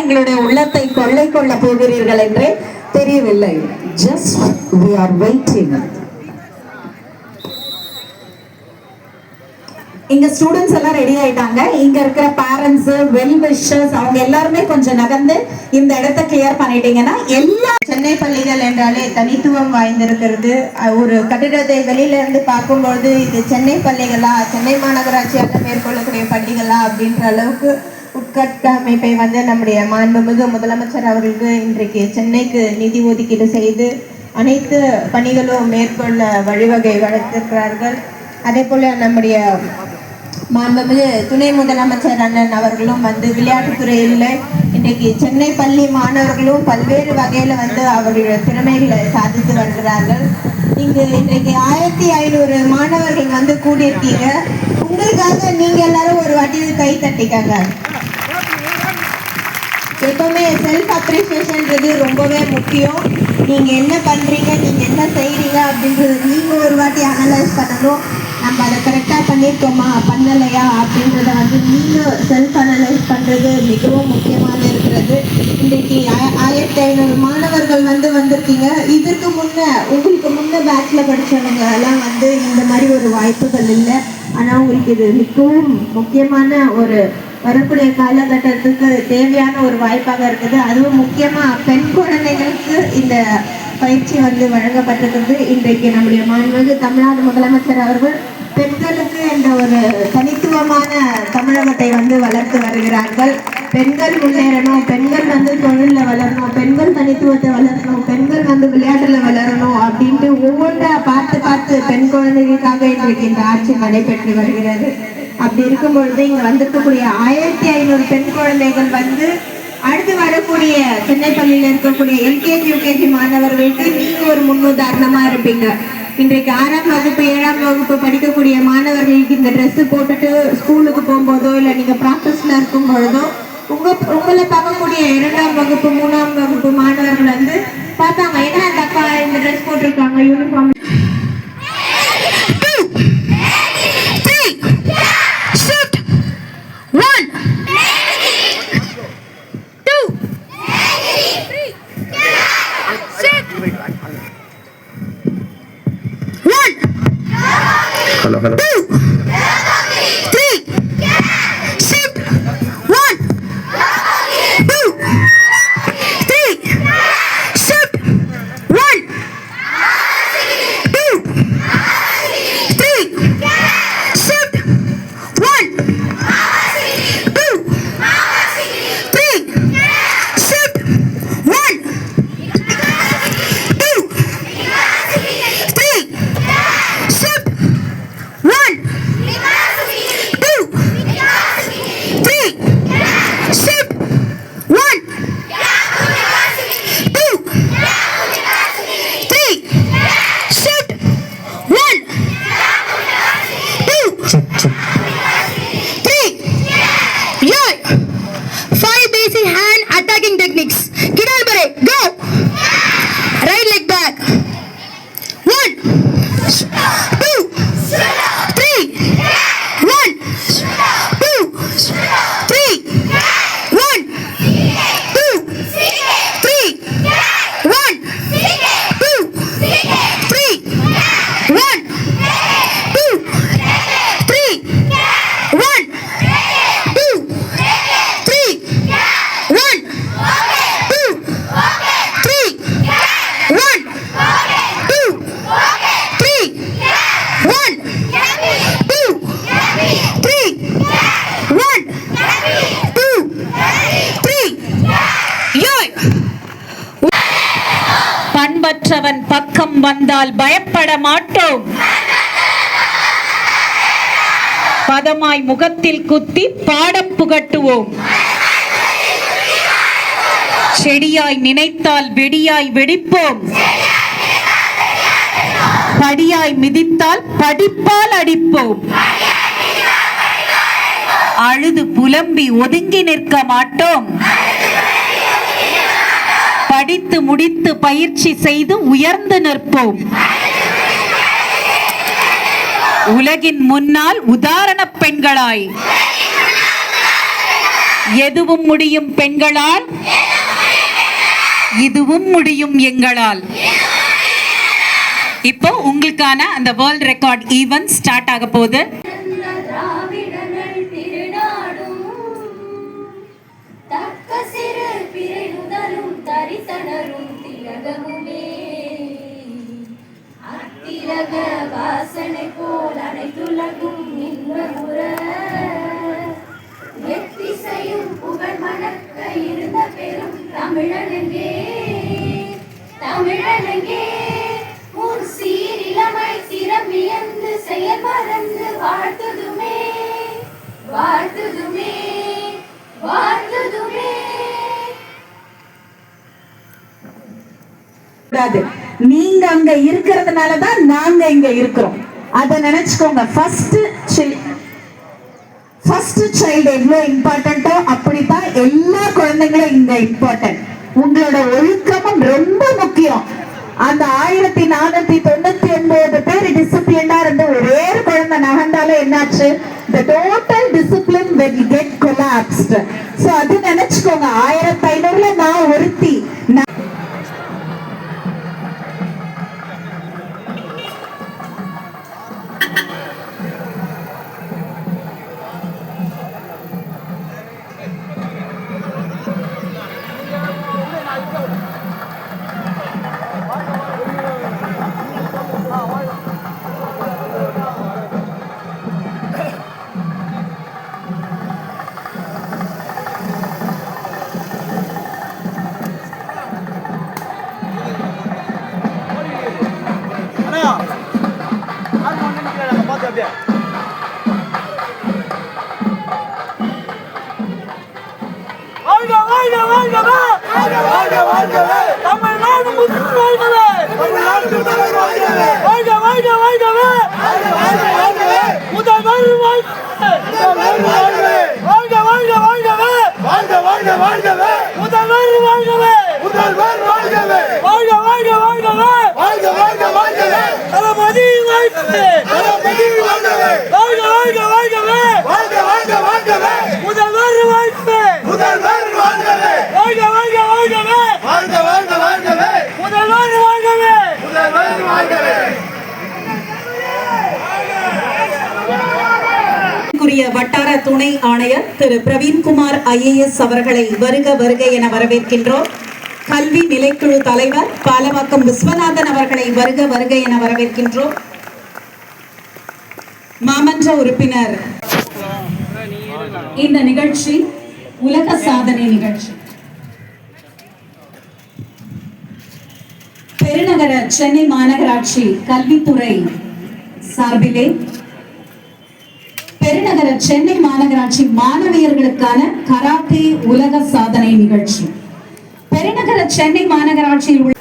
எங்களுடைய உள்ளத்தை கொள்ளை கொள்ள போகிறீர்கள் என்று தெரியவில்லை. ஜஸ்ட் வி ஆர் வெயிட்டிங் இங்க ஸ்டூடெண்ட்ஸ் எல்லாம் ரெடி ஆயிட்டாங்க. இங்க இருக்கிற பேரண்ட்ஸ் வெல் விஷர்ஸ் அவங்க எல்லாருமே கொஞ்சம் நகர்ந்து இந்த இடத்த கிளியர் பண்ணிட்டீங்கன்னா எல்லா சென்னை பள்ளிகள் என்றாலே தனித்துவம் வாய்ந்திருக்கிறது. ஒரு கட்டிடத்தை வெளியில இருந்து பார்க்கும்பொழுது இது சென்னை பள்ளிகளா சென்னை மாநகராட்சியால் மேற்கொள்ளக்கூடிய பள்ளிகளா அப்படின்ற அளவுக்கு உட்கட்டமைப்பை வந்து நம்முடைய மாண்புமிகு முதலமைச்சர் அவர்களுக்கு இன்றைக்கு சென்னைக்கு நிதி ஒதுக்கீடு செய்து அனைத்து பணிகளும் மேற்கொள்ள வழிவகை வளர்த்திருக்கிறார்கள். அதே போல நம்முடைய மாண்புமிகு துணை முதலமைச்சர் அண்ணன் அவர்களும் வந்து விளையாட்டுத்துறையில் இன்றைக்கு சென்னை பள்ளி மாணவர்களும் பல்வேறு வகையில் வந்து அவர்களுடைய திறமைகளை சாதித்து வருகிறார்கள். இங்கு இன்றைக்கு ஆயிரத்தி ஐநூறு மாணவர்கள் வந்து கூடியிருக்கீங்க. உங்களுக்காக நீங்க எல்லாரும் ஒரு வாட்டி கை தட்டிக்காங்க. எப்பவுமே செல்ஃப் அப்ரிசியேஷன்றது ரொம்பவே முக்கியம். நீங்கள் என்ன பண்ணுறீங்க நீங்கள் என்ன செய்கிறீங்க அப்படின்றது நீங்கள் ஒரு வாட்டி அனலைஸ் பண்ணணும். நம்ம அதை கரெக்டாக பண்ணியிருக்கோமா பண்ணலையா அப்படின்றத வந்து நீங்கள் செல்ஃப் அனலைஸ் பண்ணுறது மிகவும் முக்கியமாக இருக்கிறது. இன்றைக்கு ஆயிரத்தி ஐநூறு மாணவர்கள் வந்து வந்திருக்கீங்க. இதற்கு முன்ன உங்களுக்கு முன்னே பேட்சில் படிச்சவங்க எல்லாம் வந்து இந்த மாதிரி ஒரு வாய்ப்புகள் இல்லை. ஆனால் உங்களுக்கு இது மிகவும் முக்கியமான ஒரு வரக்கூடிய காலகட்டத்துக்கு தேவையான ஒரு வாய்ப்பாக இருக்குது. அதுவும் முக்கியமா பெண் குழந்தைகளுக்கு இந்த பயிற்சி வந்து வழங்கப்பட்டிருக்கிறது. இன்றைக்கு நம்முடைய மாண்புமிகு தமிழ்நாடு முதலமைச்சர் அவர்கள் பெண்களுக்கு என்ற ஒரு தனித்துவமான தமிழகத்தை வந்து வளர்த்து வருகிறார்கள். பெண்கள் முன்னேறணும் பெண்கள் வந்து தொழிலில் வளரணும் பெண்கள் தனித்துவத்தை வளரணும் பெண்கள் வந்து விளையாட்டுல வளரணும் அப்படின்ட்டு ஒவ்வொன்றா பார்த்து பார்த்து பெண் குழந்தைகளுக்காக இன்றைக்கு இந்த ஆட்சி நடைபெற்று வருகிறது. அப்படி இருக்கும் பொழுது இங்க வந்திருக்கக்கூடிய ஆயிரத்தி ஐநூறு பெண் குழந்தைகள் வந்து அடுத்து வரக்கூடிய சென்னை பள்ளியில் இருக்கக்கூடிய எல்கேஜி யூகேஜி மாணவர்களுக்கு நீங்க ஒரு முன்னுதாரணமா இருப்பீங்க. இன்றைக்கு ஆறாம் வகுப்பு ஏழாம் வகுப்பு படிக்கக்கூடிய மாணவர்களுக்கு இந்த ட்ரெஸ் போட்டுட்டு ஸ்கூலுக்கு போகும்போதோ இல்லை நீங்க ப்ராக்டிஸ்ல இருக்கும் பொழுதோ உங்க உங்களை பார்க்கக்கூடிய இரண்டாம் வகுப்பு மூணாம் வகுப்பு மாணவர்கள் வந்து பார்த்தாங்க ஏன்னா அந்த அக்கா இந்த ட்ரெஸ் போட்டிருக்காங்க யூனிஃபார்ம் Ojalá, ojalá. to பண்பற்றவன் பக்கம் வந்தால் பயப்பட மாட்டோம். பதமாய் முகத்தில் குத்தி பாடம் புகட்டுவோம். செடியாய் நினைத்தால் வெடியாய் வெடிப்போம். படியாய் மிதித்தால் படிப்பால் அடிப்போம். அழுது புலம்பி ஒதுங்கி நிற்க மாட்டோம். படித்து முடித்து பயிற்சி செய்து உயர்ந்து நிற்போம். உலகின் முன்னால் உதாரண பெண்களாய். எதுவும் முடியும் பெண்களால்? இதுவும் முடியும் எங்களால். இப்போ உங்களுக்கான அந்த வேர்ல்ட் ரெக்கார்ட் ஈவென்ட் ஸ்டார்ட் ஆக போகுது. அத்திலக வாசனை போல் அனைத்துலகும் இன்பமுற. எத்திசையும் புகழ் மணக்க இருந்த பெரும் தமிழனங்கே தமிழனங்கே உன் சீரிலமை திறமியந்து செயல் மறந்து வாழ்த்துதுமே வாழ்த்துதுமே வாழ்த்துதுமே. கூடாது நீங்க அங்க இருக்கிறதுனால தான் நாங்க இங்க இருக்கிறோம். அத நினைச்சுக்கோங்க. ஃபர்ஸ்ட் ஃபர்ஸ்ட் சைல்டு எவ்வளவு இம்பார்ட்டன்ட்டோ அப்படித்தான் எல்லா குழந்தைங்களும் இங்க இம்பார்ட்டன்ட் உங்களோட ஒழுக்கமும் ரொம்ப முக்கியம். அந்த ஆயிரத்தி நானூத்தி தொண்ணூத்தி ஒன்பது பேர் டிசிப்ளினா இருந்து ஒரே குழந்தை நகர்ந்தாலே என்னாச்சு? The total discipline will get collapsed. So அது நினைச்சுக்கோங்க. ஆயிரத்தி ஐநூறுல நான் ஒருத்தி. வாழ்கவே. வாழ்க வாழ்க வாழ்கவே தமிழ்நாடு முதல் வாழ்கவே. தமிழ்நாடு முதல் வாழ்கவே வாழ்க வாழ்க வாழ்கவே. வாழ்க வாழ்க வாழ்கவே. முதல்வர் வாழ்கவே வாழ்க வாழ்க வாழ்கவே. வாழ்க வாழ்க வாழ்கவே முதல்வர் வாழ்கவே முதல்வர் வாழ்கவே. வாழ்க வாழ்க வாழ்கவே. வாழ்க வாழ்க வாழ்கவே. தளபதி வாழ்கவே. தளபதி வாழ்கவே. வாழ்க வாழ்க வாழ்கவே வாழ்க வாழ்க வாழ்கவே முதல்வர் வாழ்கவே முதல்வர் வாழ்கவே வாழ்க வாழ்க வாழ்கவே வாழ்க வாழ்க வாழ்கவே முதல்வர் வாழ்கவே முதல்வர் வாழ்கவே குறிய வட்டார துணை ஆணையர் திரு பிரவீன்குமார் ஐஏஎஸ் அவர்களை வருக வருக என வரவேற்கின்றோம். கல்வி நிலைக்குழு தலைவர் பாலவாக்கம் விஸ்வநாதன் அவர்களை வருக வருக என வரவேற்கின்றோம். மாமன்ற உறுப்பினர். இந்த நிகழ்ச்சி உலக சாதனை நிகழ்ச்சி. பெருநகர சென்னை மாநகராட்சி கல்வித்துறை சார்பிலே பெருநகர சென்னை மாநகராட்சி மாணவியர்களுக்கான கராத்தே உலக சாதனை நிகழ்ச்சி. பெருநகர சென்னை மாநகராட்சியில் உள்ள